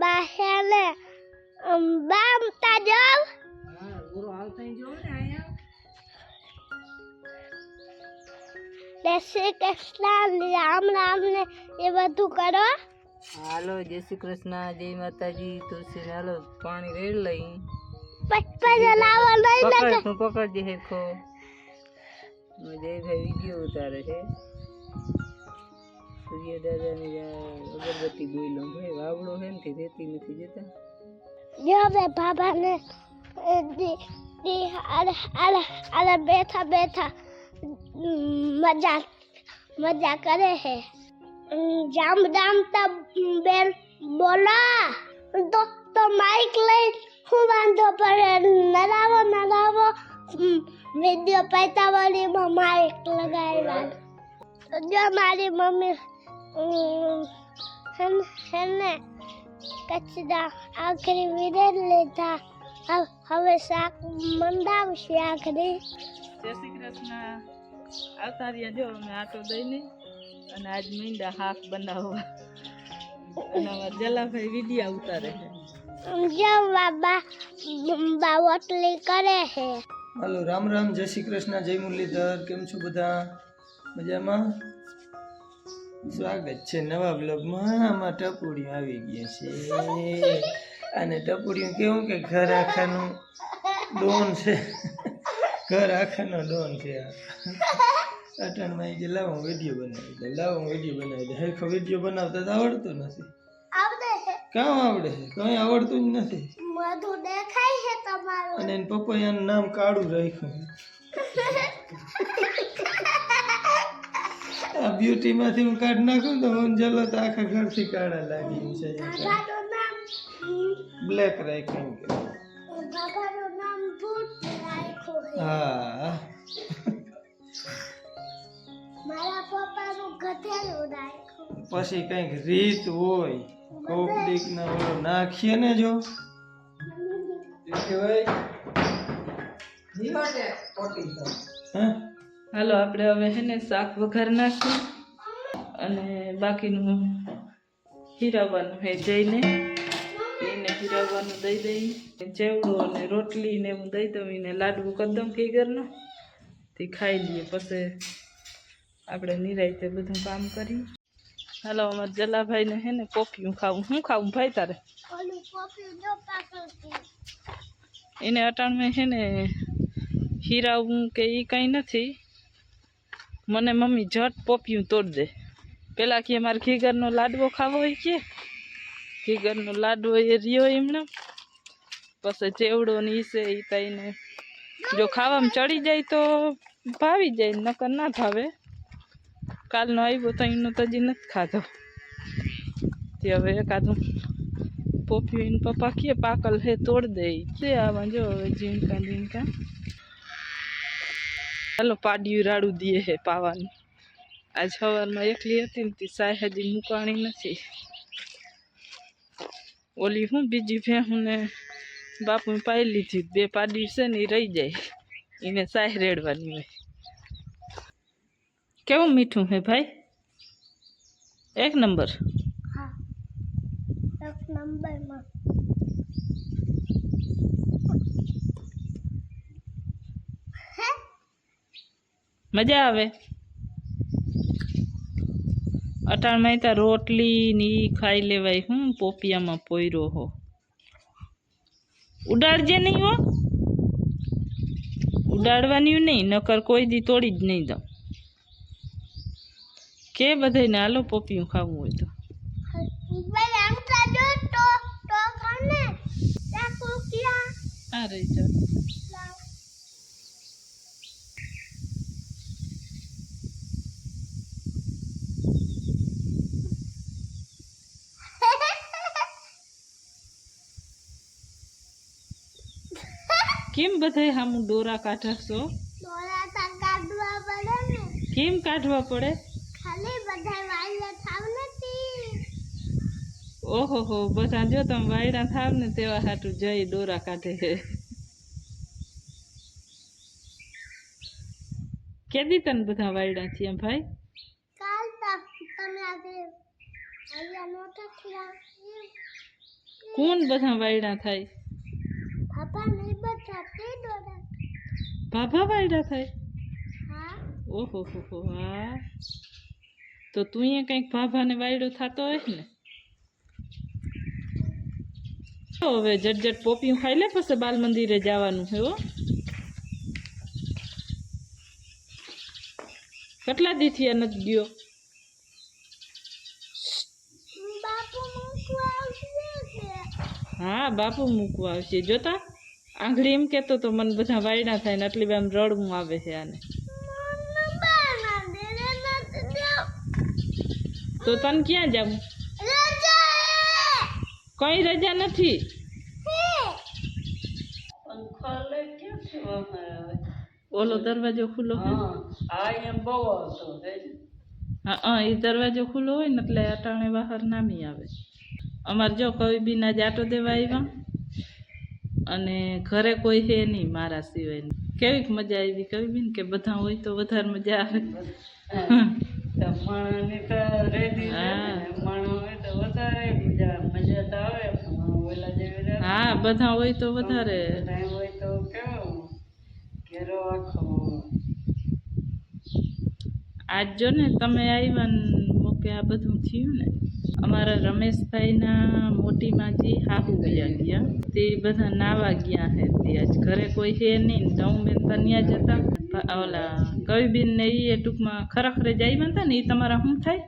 બા હે ને બા તા જાવ હા ગુરુ આવતા જો ને અહીંયા જય શ્રી કૃષ્ણ રામ રામ ને એ બધું કરો હાલો જય શ્રી કૃષ્ણ જય માતાજી તુલસી હાલો પાણી રેડ લઈ. પછી લાવો નહીં પકડ લગે તું પકડજે હેરખો. જયભાઈ વીડિયો ઉતારે છે. સૂર્ય દાદાની આ અગરબત્તી બોલ્યો ભાઈ, વાવડો છે ને તે રેતી નથી જતા. જો બે બાબા ને દી દી અરે અરે અરે બેઠા બેઠા મજા મજા કરે છે. જામ જામ તબ બેન, બોલા. તો તો માઇક લઈ, હું વાંધો પડે, નરાવો નરાવો વીડિયો પૈતાવાળીમાં માઇક લગાવ્યા જો મારી મમ્મી હેને કચરા આખરી વિરેન લેતા હવે- હવે શાક મંદાવશે આખરી જય શ્રી કૃષ્ણ. આવતા રહ્યા જો અમે આટો દઈને અને આજ મીંડા હાક બનાવવા. અને જલાભાઈ વિડીયા ઉતારે છે. જો બાબા બા ઓટલી કરે છે. હાલો રામ રામ જય શ્રી કૃષ્ણ જય મુરલીધર. કેમ છો બધા? મજામાં? સ્વાગત છે નવા બ્લોગમાં આમાં ટપુડિયું આવી ગયા છે. અને ટપુડિયું કેવું કે ઘર આખાનું ડોન છે. ઘર આખાનો ડોન છે. અટણમાં કે લાવો હું વીડિયો બનાવી દઉં લાવો હું વીડિયો બનાવી દઉં. હરખો વીડિયો બનાવતા તો આવડતું નથી. આવડે કામ આવડે છે? કંઈ આવડતું જ નથી. અને દેખાય છે તમારું. અને એને નામ કાળું રાખ્યું. આ બ્યુટીમાંથી હું કાઢ નાખું તો હું જલો તો આખા ઘરથી કાળા લાગી છે બ્લેક રાખ્યું હા. પછી કંઈક રીત હોય કોક દીક ના ઓલો નાખીએ ને જો. હા? હાલો આપણે હવે છે ને શાક વઘાર નાખીએ. અને બાકીનું હીરાવાનું હે જઈને. એને હીરાવાનું દઈ દઈ ચેવડો અને રોટલી ને હું દઈ દઉં એને લાડવું કદમ દઉં ફિગરનો તે ખાઈ લઈએ પછી આપણે નિરાયતે બધું કામ કરી હાલો અમારે જલાભાઈને હે ને કોફીયું ખાવું. શું ખાવું ભાઈ તારે? એને અટાણમાં છે ને હીરાવું કે એ કંઈ નથી. મને મમ્મી જટ પોપિયું તોડ દે. પેલા કે મારે ઘીગરનો લાડવો ખાવો હોય કે? ઘીગરનો લાડવો એ રહ્યો એમને. પછી ચેવડો ને ઈ છે એ તઈને જો ખાવામાં ચડી જાય તો ભાવી જાય, નકર ના ભાવે. કાલનો આવ્યો તો એનો તો હજી નથી ખાધો. તે હવે એકાદું પોપિયું એને પપ્પા કે પાકલ હે તોડ દે છે આવા જો હવે ઝીણકા ઝીણકા ચાલો પાડિયું રાડું દે હે પાવાનું. આજ સવારમાં એકલી હતી ને સાય હજી મૂકાણી નથી. ઓલી હું બીજી ભેહું ને બાપુ પાઈ લીધી. બે પાડી છે ને એ રહી જાય. એને સાય રેડવાની હોય. કેવું મીઠું હે ભાઈ? એક નંબર. એક નંબરમાં. મજા આવે? અટાણમાં ત્યાં રોટલી ને ખાઈ લેવાય. હું પોપિયામાં પોયરો હો. ઉડાડજે નહીં હો. ઉડાડવાની નહીં નકર કોઈ દી તોડી જ નહીં દઉં. કે બધાને હાલો પોપિયું ખાવું હોય તો. આ રહી જાઓ લાવ કેમ બધાય હામું ડોરા કાઢશો ડોળા તા કાઢવા પડે ને. કેમ કાઢવા પડે? ખાલી બધા વાયલા થાવ નથી. ઓહો હો બધા જો તમે વાયડા થાવ ને તેવા હાટું જઈ ડોરા કાઢે છે. કેદી તને બધા વાયડા થયા ભાઈ? કાલ તા તમે આગળ અહીંયા મોટા થયા. કોણ બધા વાયડા થાય? પાપા નહીં બધા તે દોરા ભાભા વાયડા થાય હા ઓહો હો હો હા તો તું એ કંઈક ભાભાને વાયડો થતો હોય ને તો હવે જટ પોપિયું ખાઈ લે પછી બાલ મંદિરે જવાનું છે હો કેટલા દી થયા નથી ગયો બાપુ મૂકવા આવશે કે હા, બાપુ મૂકવા આવશે. જોતા, આંગળી એમ કહેતો તો મને બધા વાયડા થાય ને એટલી આમ રડવું આવે છે આને. તો તને ક્યાં જાવું કઈ રજા નથી? ઓલો દરવાજો ખુલ્લો હા, એ દરવાજો ખુલ્લો હોય ને એટલે અટાણે બહાર નામી આવે. અમારે જો કવિબીના જાટો દેવા આવ્યા અને ઘરે કોઈ છે નહીં મારા સિવાય કેવીક મજા આવી કવિબીન કે બધા હોય તો વધારે મજા આવે. હા. હા બધા હોય તો વધારે. આજ જો ને તમે આવ્યા ને મોકે આ બધું થયું ને અમારા રમેશભાઈના મોટી માજી હાહુ ગયા. ગયા તે બધા નાવા ગયા હે તે. આજ ઘરે કોઈ છે નહીં. તો હું બેન તો ત્યાં જતા. ઓલા કવિબીન ને એ ટૂંકમાં ખરેખરે જ આવ્યા હતા ને એ તમારા શું થાય?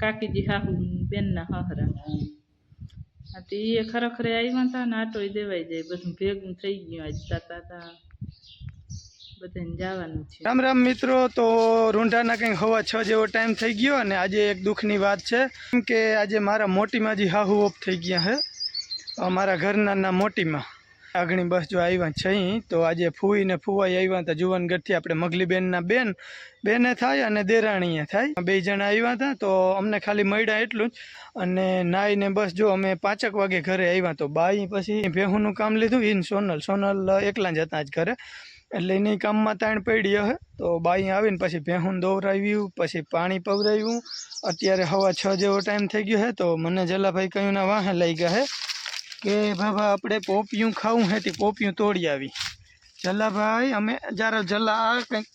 કાકીજી હાહુ બેનના હહરા. હા તો એ ખરેખરે આવ્યા હતા ને આટો દેવાઈ જાય. બધું ભેગું થઈ ગયું. આજ તાતા તા. રામ રામ મિત્રો, તો રૂંઢાના કંઈક હવા છ જેવો ટાઈમ થઈ ગયો અને આજે એક દુઃખની વાત છે. કેમ કે આજે મારા મોટીમાં હાહુ ઓફ થઈ ગયા છે અમારા ઘરના મોટીમાં. આગણી બસ જો આવ્યા છે તો આજે ફૂઈ ને ફૂવાઈ આવ્યા હતા જુવાનગઢથી આપણે મગલીબેનના બેન, બેને થાય અને દેરાણીએ થાય. બે જણા આવ્યા હતા તો અમને ખાલી મળ્યા એટલું જ. અને નાઈને બસ જો અમે પાંચેક વાગે ઘરે આવ્યા તો બાઈ પછી ભેહુંનું કામ લીધું ઇન સોનલ. સોનલ એકલા જ હતા જ ઘરે. એટલે એની કામમાં તાણ પડી હે. તો બાઈ આવીને પછી ભેહું દોવરાવ્યું, પછી પાણી પવરાવ્યું. અત્યારે હવા છ જેવો ટાઈમ થઈ ગયો હે, તો મને જલાભાઈ કહ્યું, ના, વાહે લઈ ગયા હે. કે બાબા, આપણે પોપિયું ખાવું હે, તે પોપિયું તોડી આવી. જલાભાઈ, અમે જ્યારે જલા, આ કંઈક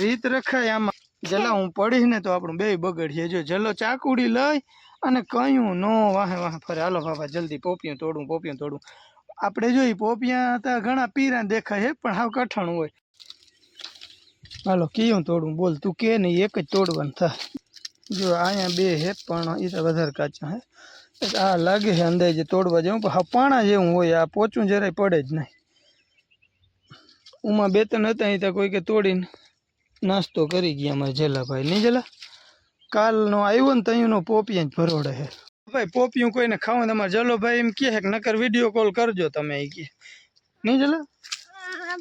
રીત રખાય આમાં. જલા, હું પડીશ ને તો આપણું બે બગડીએ જો જલો ચાકુડી લઈ અને કયું નો, વાહે વાહે, ફરે. હાલો બાબા, જલ્દી પોપિયું તોડું પોપિયું તોડું. આપણે જોઈ પોપિયા તો ઘણા પીરા દેખાય છે, પણ હાવ કઠણ હોય. હાલો, કયું તોડું, બોલ, તું કે નહીં, એક જ તોડવાનું થાય જો અહીંયા બે હે પણ એ તો વધારે કાચા હે એટલે આ લાગે છે અંદાજે તોડવા જેવું, પણ હા પાણા જેવું હોય, આ પોચું જરાય પડે જ નહીં. ઉમાં બે ત્રણ હતા અહીં તો કોઈ કે તોડીને નાસ્તો કરી ગયા અમારે જલાભાઈ નહીં જલા કાલનો આવ્યો ને તહીંનો પોપિયા જ ભરોડે છે. ભાઈ પોપિયું કોઈને ખાવું તમારે જલોભાઈ એમ કહે કે નકર વીડિયો કોલ કરજો તમે એ કહે. નહીં જલો?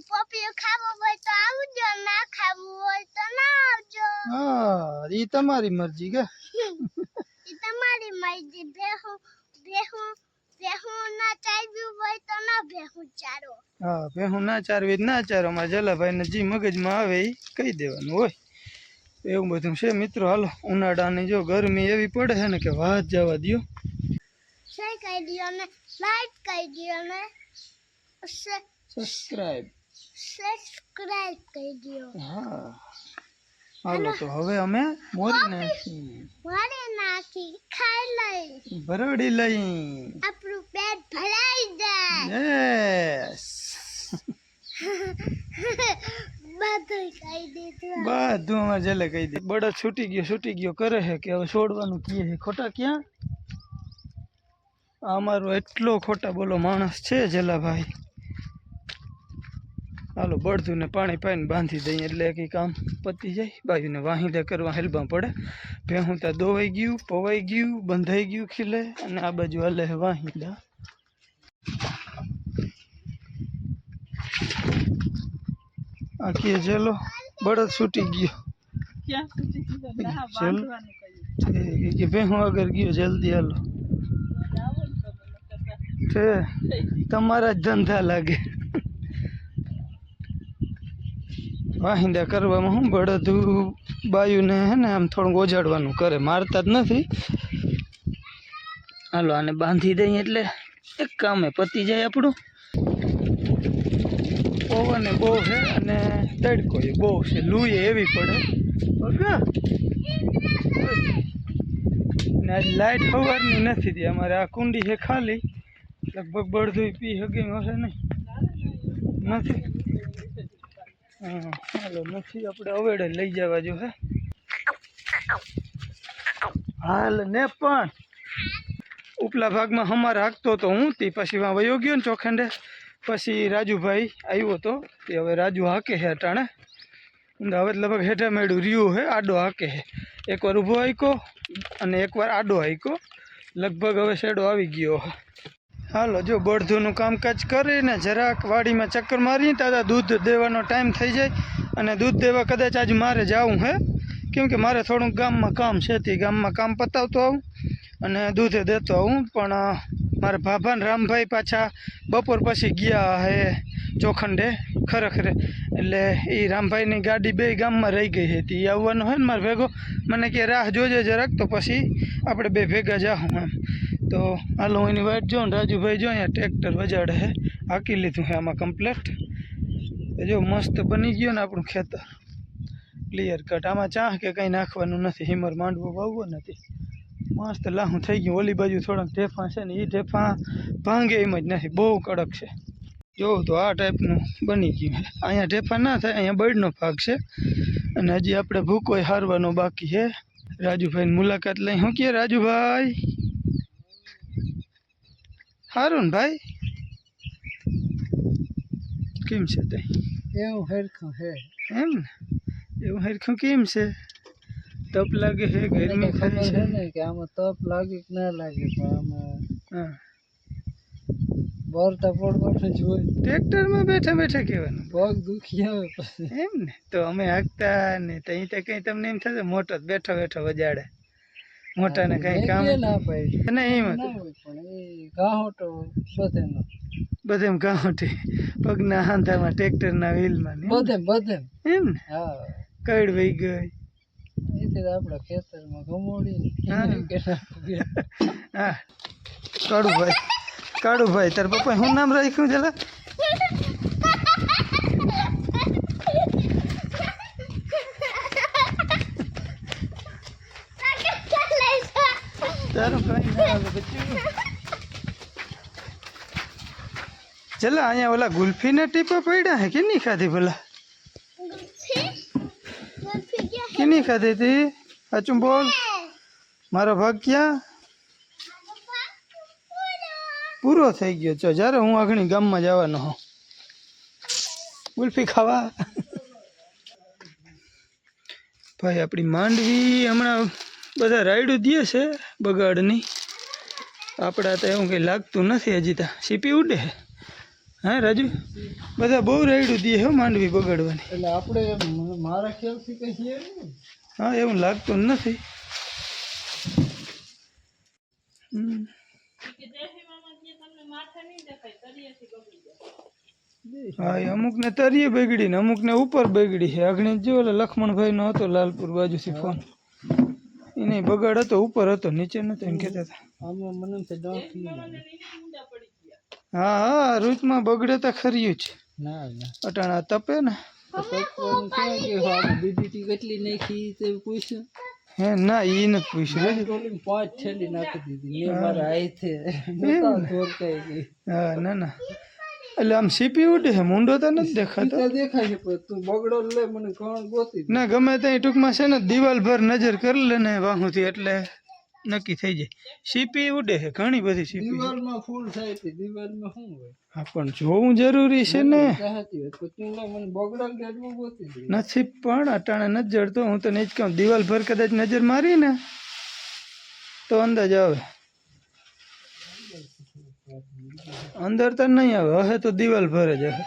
પોપિયો ખાવો હોય તો આવજો ના ખાવું હોય તો ના આવજો. હા એ તમારી મરજી કે. એ તમારી મરજી ભેહું ભેહું ભેહું ના ચાવ્યું હોય તો ના ભેહું ચારો. હા ભેહું ના ચારવી ના ચારો. અમારે જલાભાઈને જે મગજમાં આવે એ કહી દેવાનું હોય એવું બધું છે. મિત્રો હાલો ઉનાળાની જો ગરમી એવી પડે છે ને કે વાત જવા દ્યો. શેર કરી દો ને લાઈક કરી દો ને સબસ્ક્રાઈબ સબસ્ક્રાઇબ કરી દો હા. હાલો તો હવે અમે મોરી નાખી મારે નાખી ખાઈ લઈ. ભરડી લઈ. આપણું પેટ ભરાઈ જાય. યસ બધું અમારે જલે કહી દે બળદ છૂટી ગયો છૂટી ગયો. કરે છે કે હવે છોડવાનું કીએ છે ખોટા ક્યાં? અમારો એટલો ખોટા બોલો માણસ છે જલાભાઈ. હાલો બળધું ને પાણી પાઈને બાંધી દઈએ એટલે કંઈ કામ પતી જાય. બાજુને વાહિંદા કરવા હેલબા પડે. ભેહું ત્યાં દોવાઈ ગયું, પવાઈ ગયું, બંધાઈ ગયું ખીલે. અને આ બાજુ હાલે વાહિંદા. આ કે ચલો બળદ છૂટી ગયો ક્યાં સુધી કીધું? ના, ચલ. બાંધવાનું કહ્યું. એ કે આગળ ગયો જલ્દી હાલો છે તમારા જ ધંધા લાગે વાહિંદા કરવામાં હું બળદું બાયુને હે ને આમ થોડુંક ઓજાડવાનું કરે મારતા જ નથી હાલો આને બાંધી દઈએ એટલે એક કામે પતી જાય આપણું પવન બહુ છે અને તડકો એ બહુ છે. લૂએ એવી પડે. ને આજ લાઇટ સવારની નથી તી અમારે. આ કુંડી છે ખાલી. લગભગ બળદું પી હગી હશે નહીં. નથી. હા ચાલો નથી. આપણે અવેડે લઈ જવા જો હે. હાલ ને પણ. ઉપલા ભાગમાં હમાર હાકતો તો હું તી. પછી વાં વયો ગયો ને ચોખંડે. પછી રાજુભાઈ આવ્યો હતો તે હવે રાજુ હાકે છે અટાણે. અમદાવાદ લગભગ હેઠા મેળું રહ્યું હે, આડો હાકે છે એકવાર ઊભો હાઈકો અને એકવાર આડો હાઈકો. લગભગ હવે શેડો આવી ગયો હાલો, જો બળધુનું કામકાજ કરીને જરાક વાડીમાં ચક્કર મારી તાજા દૂધ દેવાનો ટાઈમ થઈ જાય અને દૂધ દેવા કદાચ આજ મારે જવું હે. કેમ કે મારે થોડુંક ગામમાં કામ છે, તે ગામમાં કામ પતાવતો આવું. અને દૂધે દેતો હું, પણ મારા ભાભા ને રામભાઈ પાછા બપોર પછી ગયા હે ચોખંડે, ખરેખરે. એટલે એ રામભાઈની ગાડી બે ગામમાં રહી ગઈ હતી એ આવવાનું હોય ને મારે ભેગો, મને કે રાહ જોજે જરાક, તો પછી આપણે બે ભેગા જાઉં એમ. તો હાલો હું એની વાટ જોઉં રાજુભાઈ જો અહીંયા ટ્રેક્ટર વજાડે હે. હાકી લીધું હે આમાં કમ્પ્લેટ જો મસ્ત બની ગયું ને આપણું ખેતર. ક્લિયર કટ આમાં ચાહ કે કંઈ નાખવાનું નથી. હિમર માંડવો વાવવો નથી. મસ્ત લાહું થઈ ગયું. ઓલી બાજુ થોડાક ઢેફા છે ને એ ઢેફા ભાંગે એમ જ નથી બહુ કડક છે. જોવું તો આ ટાઈપનું બની ગયું છે. અહીંયા ઢેફા ના થાય અહીંયા બળનો ભાગ છે. અને હજી આપણે ભૂકોય હારવાનો બાકી છે. રાજુભાઈની મુલાકાત લઈ. શું કહે રાજુભાઈ? સારું ને ભાઈ? કેમ છે તે? એવું હરખું હે એમ ને? એવું હરખું કેમ છે? તપ લાગે છે ગરમી થાય છે? ને કે આમાં તપ લાગે કે ના લાગે પણ આમાં બોર તપોડ પડવાનું જોઈ હોય. ટ્રેક્ટરમાં બેઠા બેઠા કહેવાનું. પગ દુખી આવે પછી. એમ ને? તો અમે હાંકતા ને તઈ તો કંઈ તમને એમ થશે મોટો બેઠો બેઠો વજાડે. મોટાને કંઈ કામ ના પાય અને એમ ના પણ એ ગાહોટો બધેનો. બધે ગામઠી પગના હાંધામાં ટ્રેક્ટરના વ્હીલમાં ને બધે બધે એમ ને? હા. કડ વહી ગઈ. એથી આપણા ખેતરમાં ગમોડી હા. કાળુભાઈ કાળુભાઈ તાર પપ્પાએ શું નામ રાખ્યું છે તારું કઈ ના આવે ચલા અહીંયા ઓલા ગુલ્ફીના ટીપા પડ્યા હે કે નહીં ખાધી ભલા? નહીં ખાધી તી સાચું બોલ. મારો ભાગ ક્યાં? પૂરો થઈ ગયો. છો જ્યારે હું આગળ ગામમાં જવાનો હોઉં. ગુલ્ફી ખાવા. ભાઈ, આપણી માંડવી હમણાં બધા રાયડું દે છે બગાડની. આપણા તો એવું કંઈ લાગતું નથી હજી ત્યાં સીપી ઉડે હા રાજુ? બધા બહુ રાયડું દે હો માંડવી બગાડવાની. એટલે આપણે મારા ખ્યાલથી કહીએ હા એવું લાગતું નથી. હા અમુક ને તરીએ બગડી ને અમુક ને ઉપર બગડી છે. આગળ જો લખમણભાઈ નો હતો લાલપુર બાજુથી ફોન. એને બગાડ હતો ઉપર હતો નીચે નતો એમ કેતા હતા. મને હા હા રૂચમાં બગડે તો ખર્યું જ. ના ના. અટાણા તપે ને? બીડીટી કેટલી નાખી તે પૂછ્યું? હે ના ઈ નથી પૂછ્યું. પાંચ છેલ્લી નાખી દીધી. મેં મારા ધોરકાઈ ગઈ. હા ના ના. એટલે આમ સીપી ઉડે છે મુંડો તો નથી દેખાતો? દેખાય છે પણ તું બગડો લે મને કોણ ગોતી ના ગમે ત્યાં ટૂંકમાં છે ને દિવાલ ભર નજર કરી લે ને વાહુથી એટલે નક્કી થઈ જાય. સીપી ઉડે છે ઘણી બધી સીપી દિવાલમાં ફૂલ થાય છે દિવાલમાં શું હોય? હા પણ જોવું જરૂરી છે ને. નથી પણ અટાણે નથી જડતો હું તો નહીં જ કહું દિવાલ ભર કદાચ નજર મારી ને તો અંદાજ આવે. અંદર તો નહીં આવે હવે તો દિવાલ ભર જ આવે.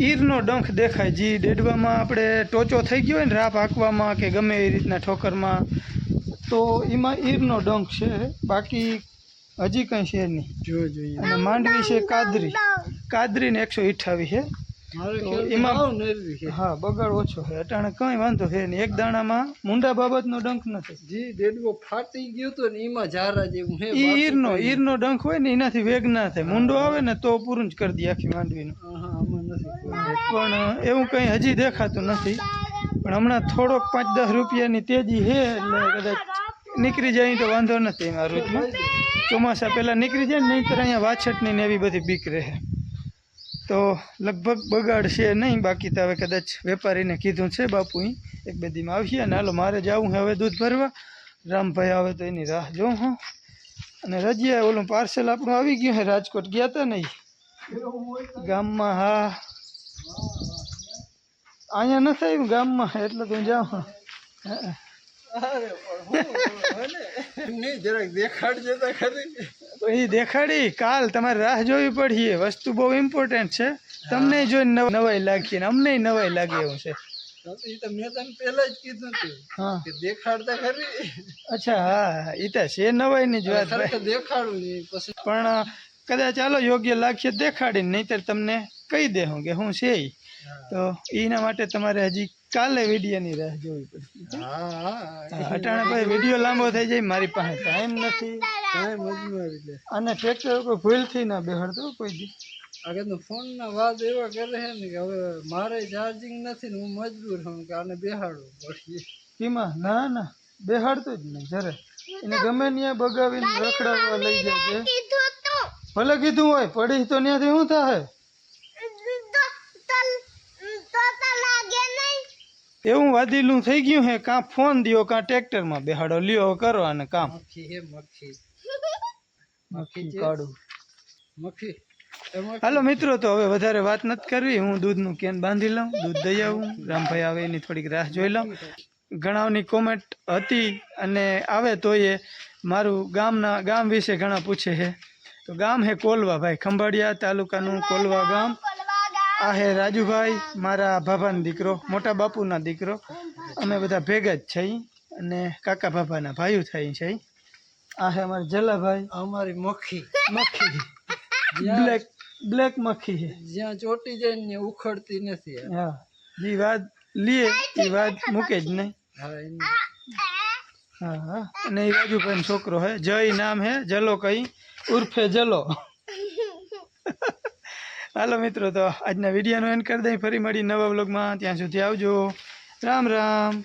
ઈરનો ડંખ દેખાય જી ડેડવામાં આપણે ટોચો થઈ ગયો હોય ને રાપ હાંકવામાં કે ગમે એ રીતના ઠોકરમાં તો એમાં ઈરનો ડંખ છે બાકી હજી કંઈ છે નહીં. જો જોઈએ અને માંડવી છે કાદરી. કાદરી ને એકસો અઠાવી છે. એમાં હા બગાડ ઓછો છે. અટાણે કઈ વાંધો છે નહીં. એક દાણામાં મુંડા બાબતનો ડંખ નથી. જી દેડવો ફાટી ગયો તો ને એમાં જારા જેવું ઈ ઈરનો ઈરનો ડંખ હોય ને એનાથી વેગ ના થાય. મુંડો આવે ને તો પૂરું જ કરી દે આખી માંડવીનો. પણ એવું કંઈ હજી દેખાતું નથી. પણ હમણાં થોડોક પાંચ દસ રૂપિયાની તેજી છે એટલે કદાચ નીકળી જાય તો વાંધો નથી એમાં રોજમાં ચોમાસા પહેલાં નીકળી જાય ને નહીંતર અહીંયા વાછટની ને એવી બધી બીક રહે. તો લગભગ બગાડ છે નહીં, બાકી તો હવે કદાચ વેપારીને કીધું છે બાપુ એક બધીમાં આવશે આવીએ ને હાલો મારે જવું છે, હવે દૂધ ભરવા. રામભાઈ આવે તો એની રાહ જોઉં હું. અને રજિયા, ઓલું પાર્સલ આપણું આવી ગયું છે, રાજકોટ ગયા હતા નહીં ગામમાં હા. અહીંયા નથી આવ્યું ગામમાં, એટલે તું હું જાઉં. હા. નહીં જરાક દેખાડજે તો ખરી તો એ દેખાડી કાલ તમારે રાહ જોવી પડીએ વસ્તુ બહુ ઇમ્પોર્ટન્ટ છે. તમને જોઈને નવાઈ લાગી ને અમને નવાઈ લાગે એવું છે. એ તો મેં તને પહેલા જ કીધું હતું કે દેખાડતા ખરી. અચ્છા હા એ તો છે નવાઈની જ વાત દેખાડું પછી પણ કદાચ ચાલો યોગ્ય લાગશે દેખાડીને નહીંતર તમને કહી દે હું કે હું છે ઈ. તો એના માટે તમારે હજી કાલે વિડીયોની રાહ જોવી પડશે હા હા હા, અટાણે ભાઈ વીડિયો લાંબો થઈ જાય મારી પાસે ટાઈમ નથી. અને ટ્રેક્ટર કોઈ ભૂલથી ના બેહડતો કોઈ દી. આગળ ફોન ના વાત એવા કરે છે ને કે હવે મારે ચાર્જિંગ નથી ને હું મજબૂર છું કે આને બેહાડવું પડશે. કીમાં ના ના બેહાડતો જ નહીં જરે. એને ગમે ત્યાં બગાવીને રખડાવવા લઈ જાય છે ભલે કીધું હોય પડી તો ત્યાંથી શું થાય? એવું વાદીલું થઈ ગયું હે કાં ફોન દિયો કાં ટ્રેક્ટરમાં બેહાડો લ્યો કરો અને કામ. હે કાઢું હાલો મિત્રો તો હવે વધારે વાત નથી કરવી. હું દૂધનું કેન બાંધી લઉં દૂધ દઈ આવું. રામભાઈ આવે એની થોડીક રાહ જોઈ લઉં. ઘણાની કોમેન્ટ હતી અને આવે તો એ મારું ગામના ગામ વિશે ઘણા પૂછે છે. તો ગામ હે કોલવા ભાઈ ખંભાળિયા તાલુકાનું કોલવા ગામ. આ હે રાજુભાઈ મારા ભાભાનો દીકરો મોટા બાપુના દીકરો. અમે બધા ભેગા જ છીએ અને કાકા બાપાના ભાઈઓ થઈ છે આ હે અમારા જલાભાઈ. અમારી મખી મખી બ્લેક બ્લેક મખી છે જ્યાં ચોટી જાય ને ઉખડતી નથી હા. જે વાત લીએ એ વાત મૂકે જ નહીં. હા હા હા. અને એ રાજુભાઈનો છોકરો હે. જય નામ હે જલો કઈ. ઉર્ફે જલો. હાલો મિત્રો, તો આજના વિડીયોનો એન્ડ કરી દઈ ફરી મળી નવા બ્લોગમાં ત્યાં સુધી આવજો. રામ રામ.